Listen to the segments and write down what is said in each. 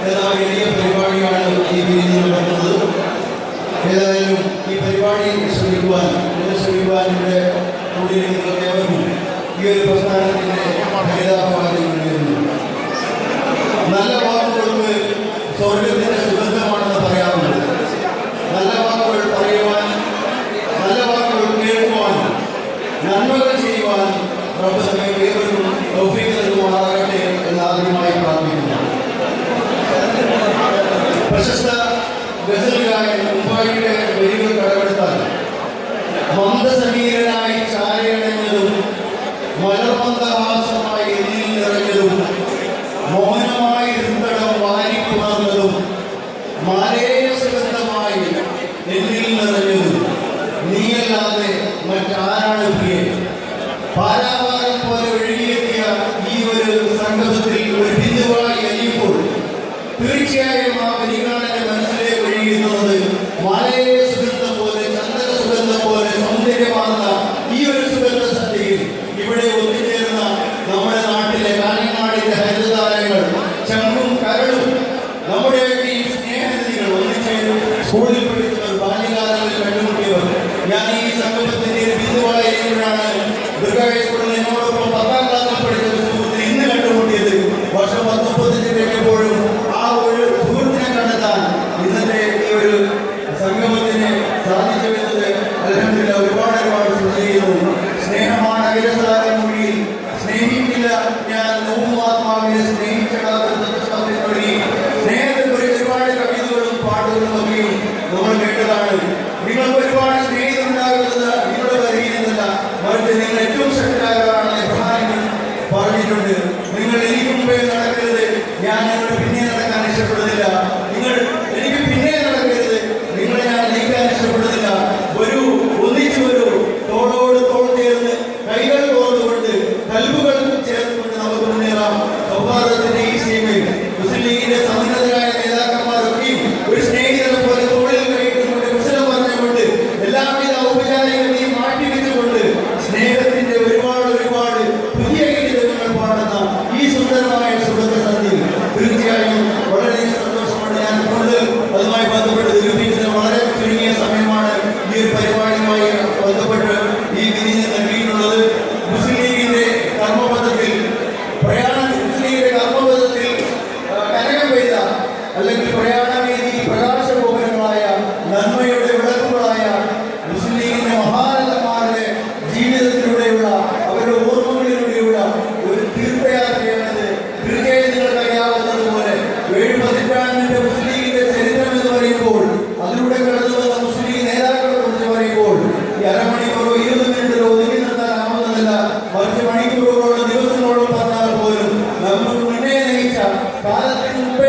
എന്ന വലിയ ഈ പിരിഞ്ഞ് നടക്കുന്നത്. ഈ പരിപാടി ശ്രമിക്കുവാൻ ശ്രമിക്കുവാൻ ഇവിടെ ഏവർക്കും ഈ ഒരു പ്രസ്ഥാനത്തിന്റെ നേതാവായി കൊണ്ടിരുന്നു നല്ല മന്ദസമീരനായി ചായയടഞ്ഞതും മലർമന്ദഹാസമായി എന്നിൽ നിറഞ്ഞതും മൗനമായി ഹൃദയം വാരിക്കുണർന്നതും മാലേയ സുഗന്ധമായി എന്നിൽ നിറഞ്ഞതും മറ്റാരാണ് പ്രിയൻ പാരാവാരം പോലെ ഒഴുകിയെത്തിയ ഒരു സംഗമത്തിൽ ഒരു ബിന്ദുവായി തീർച്ചയായും ആ പരിഗണന മനസ്സിലേക്ക് സ്കൂളിൽ പഠിച്ചവർ ബാല്യകാലങ്ങളിൽ കണ്ടുമുട്ടിയവർ ഞാൻ ഈ സംഗമത്തിന്റെ ഒരു ബിന്ദുവായിരിക്കുമ്പോഴാണ് ദുർഗ ഹൈസ്കൂളിൽ എന്നോടൊപ്പം പത്താം ക്ലാസ്സിൽ പഠിച്ച ഒരു സുഹൃത്തിനെ ഇന്ന് കണ്ടുമുട്ടിയത്. വർഷം പത്തൊമ്പതിന് കഴിഞ്ഞപ്പോഴും ആ ഒരു സുഹൃത്തിനെ കണ്ടെത്താൻ ഇന്നത്തെ ഈ ഒരു സംഗമത്തിന് സാധിച്ചു എന്നത് അലഹമില്ല ഒരുപാട് ഒരുപാട് ശ്രദ്ധ സ്നേഹിക്കില്ല. ഞാൻ സ്നേഹിച്ച തത്വശാസ്ത്രമൊഴി സ്നേഹത്തെ കുറിച്ച് ഒരുപാട് കവിതകളും പാട്ടുകളും നമ്മൾ കേട്ടതാണ്. നിങ്ങൾക്ക് സുന്ദരമായ സുഖത്തെ സന്ധ്യയിൽ തീർച്ചയായും വളരെ സന്തോഷമാണ് ഞാൻ കൊണ്ട് അതുമായി ബന്ധപ്പെട്ട് നിരൂപിക്കുന്ന വളരെ ചുരുങ്ങിയ സമയമാണ് ഈ ഒരു പരിപാടിയുമായി ബന്ധപ്പെട്ട് ഈ വിധി നൽകിയിട്ടുള്ളത്. മുസ്ലിം ലീഗിന്റെ കർമ്മപഥത്തിൽ പ്രയാണ മുസ്ലിം ലീഗിന്റെ കർമ്മപഥത്തിൽ കനകം പെയ്ത അല്ലെങ്കിൽ Para cumprir.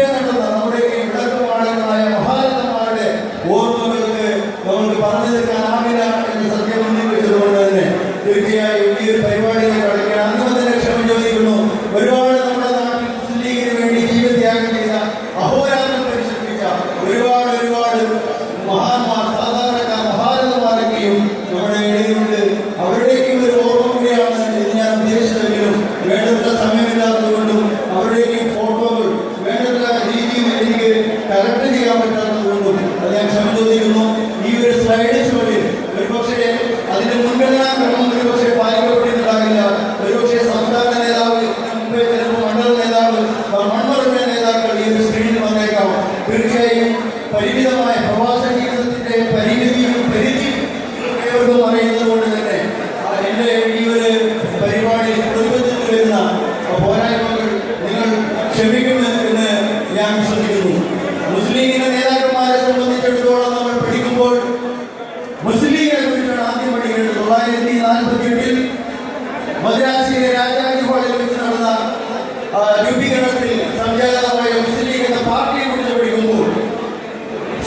അതിന്റെ മുൻഗണനാ ക്രമം ഒരുപക്ഷെ പാലിക്കപ്പെട്ടിട്ടുണ്ടാകില്ല ഒരുപക്ഷെ സംസ്ഥാന നേതാവ് നേതാക്കൾ ഈ ഒരു സ്ക്രീനിൽ വന്നേക്കാം. തീർച്ചയായും പരിമിതമായ പ്രവാസ ജീവിതത്തിന്റെ പരിമിതിയും പരിധി ഏവർക്കും അറിയുന്നത് കൊണ്ട് തന്നെ എന്റെ ഈ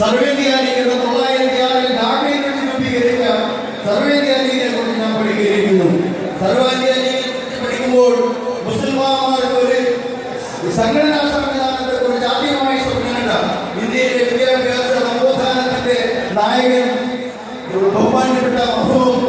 സർവേ ധ്യാനിക്കുന്ന തൊള്ളായിരത്തി ആറിൽ ധാക്കയിൽ വെച്ച് രൂപീകരിച്ച സർവേ ധ്യാനിയെ പഠിക്കുമ്പോൾ മുസ്ലിംമാർക്ക് ഒരു സംഘടനാ സംവിധാനത്തെ കുറിച്ച് ആദ്യമായി സ്വപ്നണ്ട ഇന്ത്യയിലെ വിദ്യാഭ്യാസ നവോത്ഥാനത്തിന്റെ നായകൻ ബഹുമാനപ്പെട്ട മഹവും